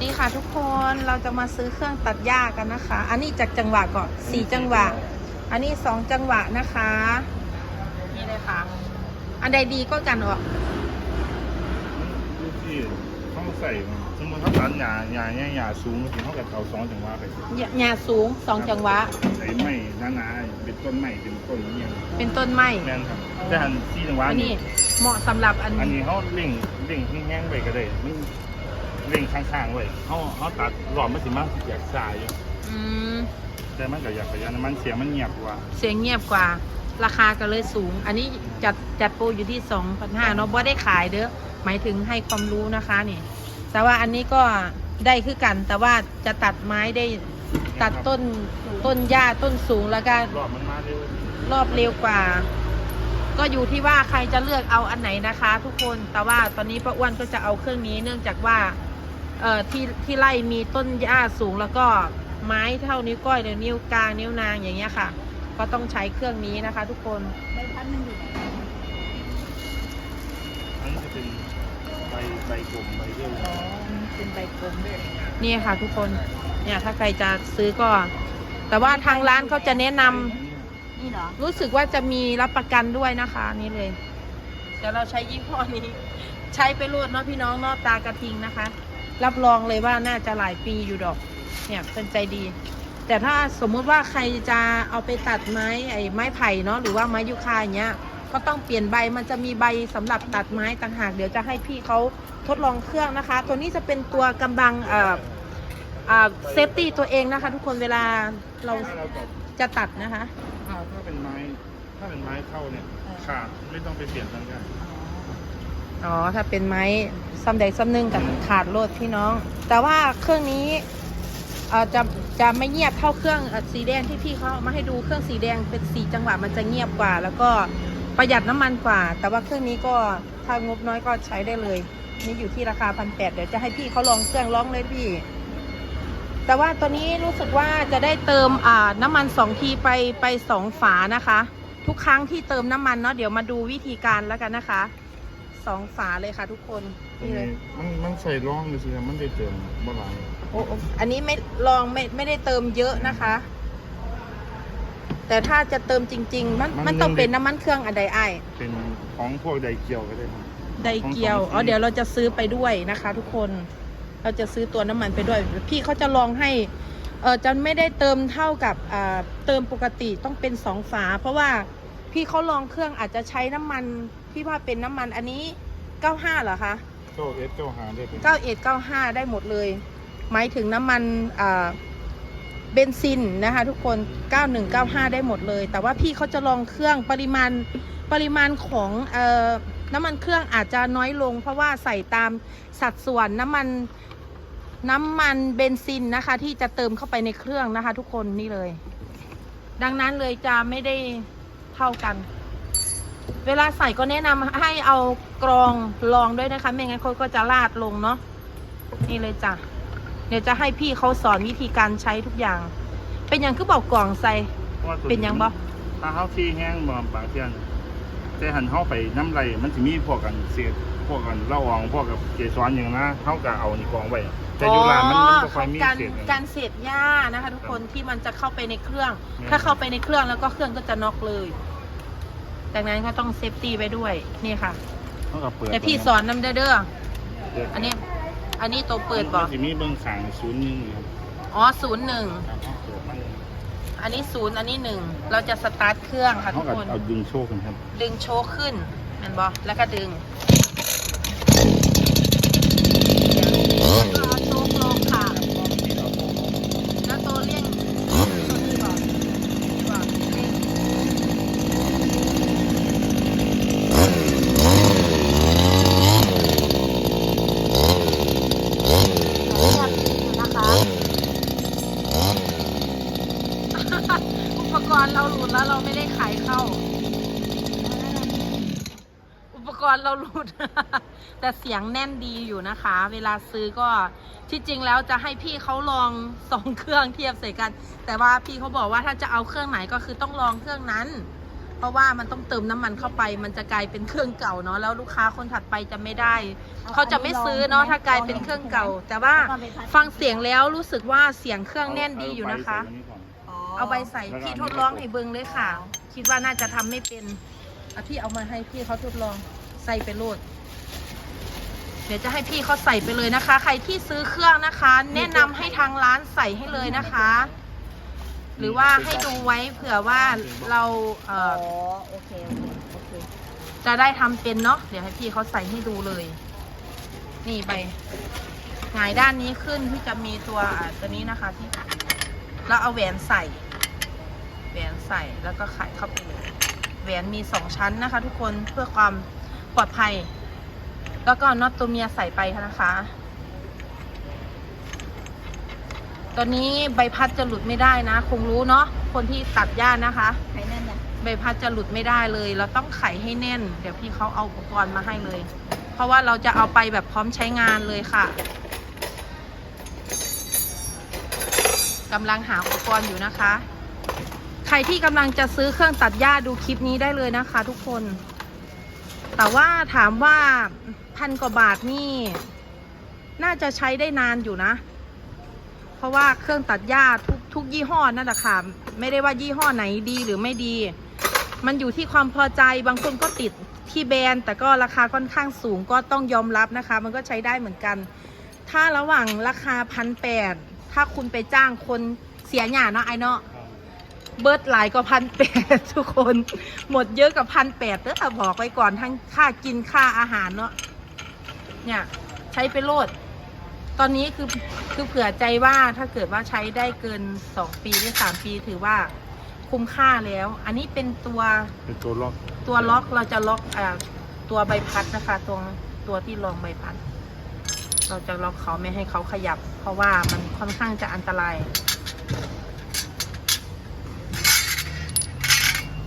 นี่ค่ะทุกคนเราจะมาซื้อเครื่องตัดหญ้ากันนะคะ อันนี้จากจังหวะก่อนสี่จังหวะ อันนี้สองจังหวะนะคะ นี่เลยค่ะ อันใดดีก็กันออกลูกที่เขาใส่มันสมมติเขาตัดหญ้าหญ้าเนี่ยหญ้าสูงถึงเขากับเอาสองจังหวะไปหญ้าสูงสองจังหวะใส่ไม้หนาๆเป็นต้นไม้เป็นต้นนี้ยังเป็นต้นไม้แม่นครับแต่หันที่จังหวะอันนี้นี้เหมาะสำหรับอันอันนี้เขาเล่งเล่งที่แห้งๆไปก็ได้มัน เล่งข้างๆไว้เขาเขาตัดหลอดมันสิมาอยากสายอยู่อืมแต่มันก็อยากประหยัดน้ำมันเสียงมันเงียบกว่าเสียงเงียบกว่า ราคาก็เลยสูง อันนี้จัดจัดโปรอยู่ที่สองพันห้าเนาะบ่ได้ขายเด้อหมายถึงให้ความรู้นะคะนี่ แต่ว่าอันนี้ก็ได้คือกัน แต่ว่าจะตัดไม้ได้ตัดต้นต้นหญ้าต้นสูงแล้วก็รอบมันมาเร็วรอบเร็วกว่า ก็อยู่ที่ว่าใครจะเลือกเอาอันไหนนะคะ ทุกคนแต่ว่าตอนนี้ป้าอ้วนก็จะเอาเครื่องนี้เนื่องจากว่า เอ่อที่ที่ไร่มีต้นหญ้าสูงแล้วก็ไม้เท่านิ้วก้อยหรือนิ้วกลางนิ้วนางอย่างเงี้ยค่ะ ก็ต้องใช้เครื่องนี้นะคะ ทุกคนใบพัดมันอยู่ไหนอันนี้จะเป็นใบใบกลมใบเรียวอ๋อเป็นใบกลมนี่ค่ะ ทุกคนเนี่ยถ้าใครจะซื้อก็ แต่ว่าทางร้านเขาจะแนะนำนี่เหรอรู้สึกว่าจะมีรับประกันด้วยนะคะนี่เลยเดี๋ยวเราใช้ยี่ห้อนี้ ใช้ไปรวดเนาะพี่น้องเนาะตากระทิงนะคะ รับรองเลยว่าน่าจะหลายปีอยู่ดอก เนี่ยเป็นใจดี แต่ถ้าสมมุติว่าใครจะเอาไปตัดไม้ไอ้ไม้ไผ่เนาะหรือว่าไม้ยูคาอย่างเงี้ยก็ต้องเปลี่ยนใบมันจะมีใบสำหรับตัดไม้ต่างหากเดี๋ยวจะให้พี่เขาทดลองเครื่องนะคะ ตัวนี้จะเป็นตัวกำบังเอ่ออ่าเซฟตี้ตัวเองนะคะ ทุกคนเวลาเราถ้าเราตัดจะตัดนะคะ ถ้าถ้าเป็นไม้ถ้าเป็นไม้เข้าเนี่ยขาดไม่ต้องไปเปลี่ยนทั้งกัน อ๋อ ถ้าเป็นไม้ซ้ำใดซ้ำหนึ่งกับขาดโลดพี่น้อง แต่ว่าเครื่องนี้เออจะจะไม่เงียบเท่าเครื่องสีแดงที่พี่เขาเอามาให้ดูเครื่องสีแดงเป็นสีจังหวะมันจะเงียบกว่า แล้วก็ประหยัดน้ำมันกว่า แต่ว่าเครื่องนี้ก็ถ้างบน้อยก็ใช้ได้เลย นี่อยู่ที่ราคาพันแปดเดี๋ยวจะให้พี่เขาลองเครื่องร้องเลยพี่ แต่ว่าตัวนี้รู้สึกว่าจะได้เติมอ่าน้ำมันสองทีไปไปสองฝานะคะ ทุกครั้งที่เติมน้ำมันเนาะเดี๋ยวมาดูวิธีการแล้วกันนะคะ สองฝาเลยค่ะทุกคนตรงนี่เลยนี้มันมันใส่ร่องเลยสิครับมันได้เติมโบราณโอ้โอ้อันนี้ไม่ลองไม่ไม่ได้เติมเยอะนะคะ แต่ถ้าจะเติมจริง ๆ มันมันต้องเป็นน้ำมันเครื่องอันใดไอายเป็นของพวกไดเกียวก็ได้ครับไดเกียวอ๋อเดี๋ยวเราจะซื้อไปด้วยนะคะ ทุกคนเราจะซื้อตัวน้ำมันไปด้วย พี่เขาจะลองให้เออจะไม่ได้เติมเท่ากับอ่าเติมปกติต้องเป็นสองฝา เพราะว่า พี่เขาลองเครื่องอาจจะใช้น้ำมันพี่ว่าเป็นน้ำมันอันนี้ 95เหรอคะเจ้าเอสเจ้าหาได้เป็น91 95 ได้หมดเลย หมายถึงน้ำมันอ่าเบนซินนะคะ ทุกคน 91 95 ได้หมดเลย แต่ว่าพี่เขาจะลองเครื่องปริมาณปริมาณของเอ่อน้ำมันเครื่องอาจจะน้อยลง เพราะว่าใส่ตามสัดส่วนน้ำมันน้ำมันเบนซินนะคะ ที่จะเติมเข้าไปในเครื่องนะคะ ทุกคนนี่เลย ดังนั้นเลยจะไม่ได้ เท่ากัน เวลาใส่ก็แนะนำให้เอากรองรองด้วยนะคะ ไม่งั้นเขาก็จะลาดลงเนาะนี่เลยจ้ะเดี๋ยวจะให้พี่เขาสอนวิธีการใช้ทุกอย่าง เป็นอย่างคือบอกกล่องใส่พราะว่าตัวเป็นหยังบ่ถ้าเขาที่แห้งบ่บางเทียน แต่หันเขาไปน้ำไรมันจะมีพวกกันเศษพวกกันละอองพวกกับเกสรอย่างนะเขาก็เอานี่กองไว้ แต่อยู่ร้านมันมันบ่ค่อยมีการเศษการเศษหญ้านะคะ ทุกคนที่มันจะเข้าไปในเครื่องอืมถ้าเข้าไปในเครื่องแล้วก็เครื่องก็จะน็อกเลยดังนั้นก็ต้องเซฟตี้ไว้ด้วยนี่ค่ะเขาก็เปิดแต่พี่สอนน้ำเด้อเด้อเปิดอันนี้ อันนี้ตัวเปิดบอกมันจะมีเบื้องขางศูนย์หนึงครับอ๋อศูนย์หนึ่ง อันนี้ศูนย์อันนี้หนึ่งเราจะสตาร์ทเครื่องค่ะเขาทุกก็คนเอาดึงโชคกันครับ ดึงโชว์ขึ้นเห็นบอแล้วก็ดึงแล้วก็เอาโชว์ลงค่ะ แล้วตัวเลี่ยงตัวนี้บอกนี่บอกเลี่ยงนะคะ อุปกรณ์เราหลุดแล้วเราไม่ได้ขายเข้า อุปกรณ์เราหลุด แต่เสียงแน่นดีอยู่นะคะ เวลาซื้อก็ที่จริงแล้วจะให้พี่เขาลองสองเครื่องเทียบใส่กัน แต่ว่าพี่เขาบอกว่าถ้าจะเอาเครื่องไหนก็คือต้องลองเครื่องนั้น เพราะว่ามันต้องเติมน้ำมันเข้าไป มันจะกลายเป็นเครื่องเก่าเนาะแล้วลูกค้าคนถัดไปจะไม่ได้ เขาจะไม่ซื้อเนาะถ้ากลายเป็นเครื่องเก่า แต่ว่าฟังเสียงแล้วรู้สึกว่าเสียงเครื่องแน่นดีอยู่นะคะ เอาใบใส่พี่ทดลองให้เบิ้งเลยค่ะ คิดว่าน่าจะทำไม่เป็นอะพี่เอามาให้พี่เขาทดลองใส่ไปโลดเดี๋ยวจะให้พี่เขาใส่ไปเลยนะคะ ใครที่ซื้อเครื่องนะคะ แนะนำให้ทางร้านใส่ให้เลยนะคะ หรือว่าให้ดูไว้เผื่อว่าเราเอ่อ๋ออโอเคโอเคโอเคจะได้ทำเป็นเนาะเดี๋ยวให้พี่เขาใส่ให้ดูเลย นี่ไปหงายด้านนี้ขึ้นที่จะมีตัวอ่าตัวนี้นะคะที่แล้วเอาแหวนใส่ แหวนใส่แล้วก็ไขเข้าไปเลยแหวนมีสองชั้นนะคะ ทุกคนเพื่อความปลอดภัย แล้วก็น็อตตัวเมียใส่ไปนะคะ ตอนนี้ใบพัดจะหลุดไม่ได้นะ คงรู้เนาะ คนที่ตัดหญ้านะคะใครนั่นน่ะใบพัดจะหลุดไม่ได้เลย เราต้องไขให้แน่น เดี๋ยวพี่เขาเอาอุปกรณ์มาให้เลย เพราะว่าเราจะเอาไปแบบพร้อมใช้งานเลยค่ะกำลังหาอุปกรณ์อยู่นะคะ ใครที่กำลังจะซื้อเครื่องตัดหญ้าดูคลิปนี้ได้เลยนะคะ ทุกคน แต่ว่าถามว่าพันกว่าบาทนี่ น่าจะใช้ได้นานอยู่นะ เพราะว่าเครื่องตัดหญ้าทุกทุกยี่ห้อนั่นแหละค่ะ ไม่ได้ว่ายี่ห้อไหนดีหรือไม่ดี มันอยู่ที่ความพอใจบางคนก็ติดที่แบรนด์แต่ก็ราคาค่อนข้างสูงก็ต้องยอมรับนะคะ มันก็ใช้ได้เหมือนกัน ถ้าระหว่างราคาพันแปดถ้าคุณไปจ้างคนเสียหยาเนาะไอเนาะ เบิร์ดหลายกว่าพันแปดทุกคน หมดเยอะกับพันแปดเด้อบอกไว้ก่อนทั้งค่ากินค่าอาหารเนาะเนี่ยใช้ไปโลด ตอนนี้คือคือเผื่อใจว่าถ้าเกิดว่าใช้ได้เกินสองปีหรือสามปีถือว่าคุ้มค่าแล้ว อันนี้เป็นตัวเป็นตัวล็อกตัวล็อกเราจะล็อกอ่าตัวใบพัดนะคะตรงตัวที่รองใบพัด เราจะล็อกเขาไม่ให้เขาขยับ เพราะว่ามันค่อนข้างจะอันตราย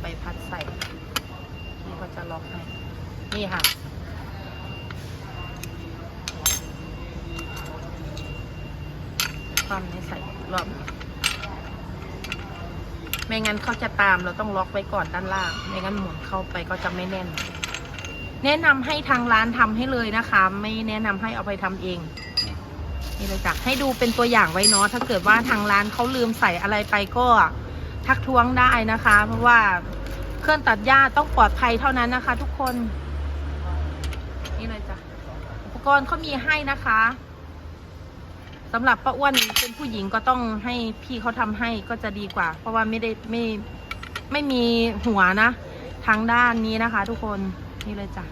ใบพัดใส่นี่ก็จะล็อกให้ นี่ค่ะ ความนี้ใส่รอบไม่งั้นเขาจะตามเราต้องล็อกไว้ก่อนด้านล่าง ไม่งั้นหมุนเข้าไปก็จะไม่แน่น แนะนำให้ทางร้านทำให้เลยนะคะ ไม่แนะนำให้เอาไปทำเอง นี่เลยจ้ะให้ดูเป็นตัวอย่างไว้เนาะถ้าเกิดว่าทางร้านเขาลืมใส่อะไรไปก็ทักท้วงได้นะคะ เพราะว่าเครื่องตัดหญ้าต้องปลอดภัยเท่านั้นนะคะ ทุกคน นี่เลยจ้ะอุปกรณ์เขามีให้นะคะสำหรับป้าอ้วนเป็นผู้หญิงก็ต้องให้พี่เขาทำให้ก็จะดีกว่า เพราะว่าไม่ได้ไม่ไม่มีหัวนะ ทางด้านนี้นะคะ ทุกคนนี่เลยจ้ะ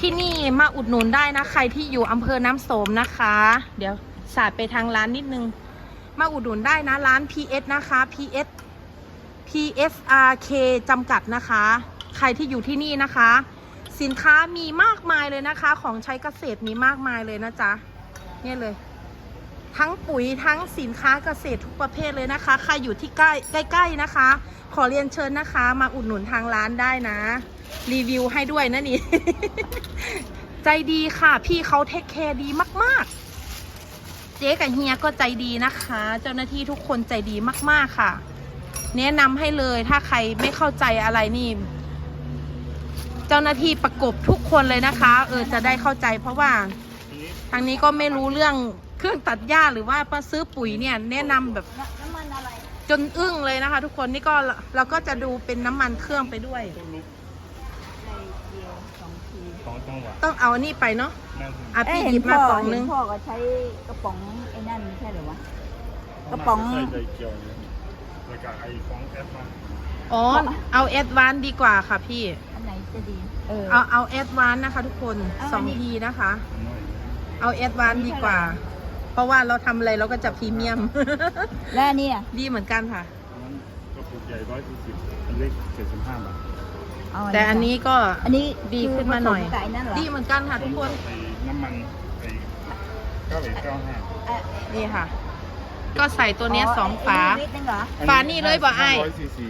ที่นี่มาอุดหนุนได้นะ ใครที่อยู่อำเภอน้ำโสมนะคะ เดี๋ยวสาดไปทางร้านนิดนึง มาอุดหนุนได้นะร้าน PS นะคะ PS PSRK จำกัดนะคะ ใครที่อยู่ที่นี่นะคะ สินค้ามีมากมายเลยนะคะ ของใช้เกษตรมีมากมายเลยนะจ๊ะเนี่ยเลย ทั้งปุ๋ยทั้งสินค้าเกษตรทุกประเภทเลยนะคะ ใครอยู่ที่ใกล้ใกล้ๆนะคะ ขอเรียนเชิญนะคะ มาอุดหนุนทางร้านได้นะ รีวิวให้ด้วยนะนี่ ใจดีค่ะ พี่เขาเทคแคร์ดีมาก ๆ เจ๊กับเฮียก็ใจดีนะคะ เจ้าหน้าที่ทุกคนใจดีมากๆค่ะ แนะนำให้เลยถ้าใครไม่เข้าใจอะไรนี่ เจ้าหน้าที่ประกบทุกคนเลยนะคะ เออจะได้เข้าใจเพราะว่าทีนี้ทางนี้ก็ไม่รู้เรื่องเครื่องตัดหญ้าหรือว่ามาซื้อปุ๋ยเนี่ย แนะนำแบบน้ำมันอะไรจนอึ้งเลยนะคะ ทุกคนนี่ก็เราก็จะดูเป็นน้ำมันเครื่องไปด้วยต้องลุกในเดียวสองทีสองจังหวะต้องเอาอันนี้ไปเนาะนั่นอะเอ้พี่ยหเห็ยินบพ่มาอกล่องนึเห็งนพ่อก็ใช้กระป๋องไอ้นั่นไม่ใช่เหรอวะ กระป๋อง ใส่ใจเกี่ยวเลยแล้วก็ไอ้ของแอปมา อ๋อ เอาแอดวานดีกว่าค่ะพี่ อันไหนจะดี เออ เอาเอาแอดวานนะคะทุกคนเอาสองอันนี้ ทีนะคะอันน้อยเอาแอดวานดีกว่า เพราะว่าเราทำอะไรเราก็จะพรีเมียม แล้วอันนี่อะดีเหมือนกันค่ะอันนั้นก็ปลูกใหญ่ร้อยสี่สิบอันเล็กเจ็ดสิบห้าบาทเอาแต่อันนี้ก็ อันนี้ดีขึ้นมาหน่อย คืผสกับไอ้นั่นเหรอดีเหมือนกันค่ะทุกคน ไอ้น้ำมันไอ้เก้าเอ็ดเก้าห้าเอ่อนี่ค่ะ ก็ใส่ตัวเนี้ยสองฝาไลิตรนึงเหรอฝานี่เลยบ่ไอ้ร้อยซีซี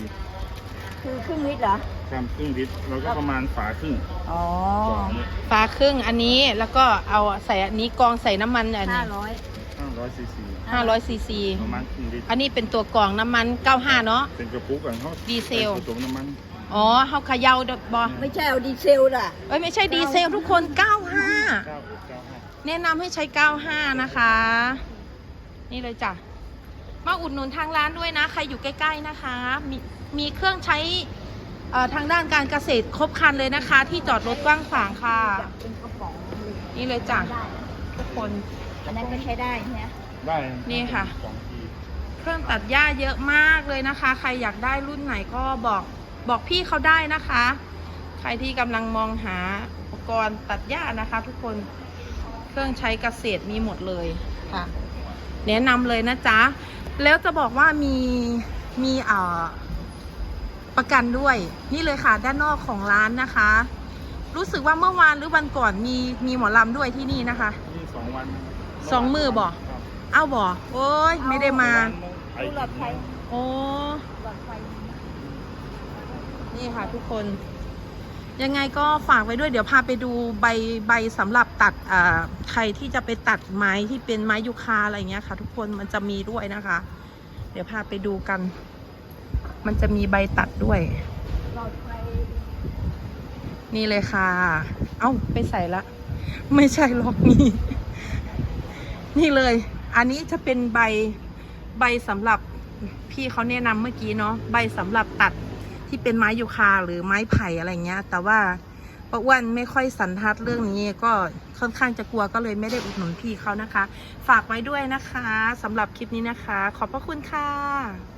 คือครึ่งลิตรเหรอกรัมครึ่งลิตรแล้วก็ประมาณฝาครึ่งอ๋อกล่องนี้ฝาครึ่งอันนี้แล้วก็เอาใส่อันนี้กรองใส่น้ำมันอันห้านี้ร้อยห้าร้อยซีซีห้าร้อยซีซีประมาณครึ่งลิตรอันนี้เป็นตัวกรองน้ำมัน 95 เนาะ เป็นกระปุกกันเขาดีเซลผสมน้ำมัน อ๋อเฮาเขย่าดอกบอไม่ใช่เอาดีเซลล่ะ เอ้ยไม่ใช่ดีเซลทุกคน 95 เก้าเก้าห้าแนะนำให้ใช้ 95 นะคะ นี่เลยจ้ะ มาอุดหนุนทางร้านด้วยนะ ใครอยู่ใกล้ ๆ นะคะ มี มีเครื่องใช้เอ่อทางด้านการเกษตรครบครันเลยนะคะ ที่จอดรถกว้างขวางค่ะแบบเป็นกระป๋องเลยนี่เลยจ้ะได้ทุกคนอันนั้นก็ใช้ได้ใช่ไหมได้นี่ค่ะสองทีเครื่องตัดหญ้าเยอะมากเลยนะคะ ใครอยากได้รุ่นไหนก็บอกบอกพี่เขาได้นะคะ ใครที่กำลังมองหาอุปกรณ์ตัดหญ้านะคะ ทุกคนเครื่องใช้เกษตรมีหมดเลยค่ะ แนะนำเลยนะจ๊ะแล้วจะบอกว่ามีมีเอ่อ ประกันด้วย นี่เลยค่ะด้านนอกของร้านนะคะ รู้สึกว่าเมื่อวานหรือวันก่อนมีมีหมอลำด้วยที่นี่นะคะนี่สองวันสองมือบ่ครับเอ้าบ่โอ้ยไม่ได้มาไอ้หลอดไฟโอ้หลอดไฟนี่ค่ะทุกคน ยังไงก็ฝากไว้ด้วยเดี๋ยวพาไปดูใบใบสำหรับตัดอ่าใครที่จะไปตัดไม้ที่เป็นไม้ยูคาอะไรเงี้ยค่ะ ทุกคนมันจะมีด้วยนะคะ เดี๋ยวพาไปดูกัน มันจะมีใบตัดด้วย นี่เลยค่ะ เอ้า ไปใส่ละ ไม่ใช่หรอกนี่ นี่เลย อันนี้จะเป็นใบใบสำหรับพี่เขาแนะนำเมื่อกี้เนาะ ใบสำหรับตัดที่เป็นไม้ยูคาหรือไม้ไผ่อะไรเงี้ย แต่ว่าป้าอ้วนไม่ค่อยสันทัดเรื่องนี้ก็ค่อนข้างจะกลัวก็เลยไม่ได้อุดหนุนพี่เขานะคะ ฝากไว้ด้วยนะคะสำหรับคลิปนี้นะคะ ขอบพระคุณค่ะ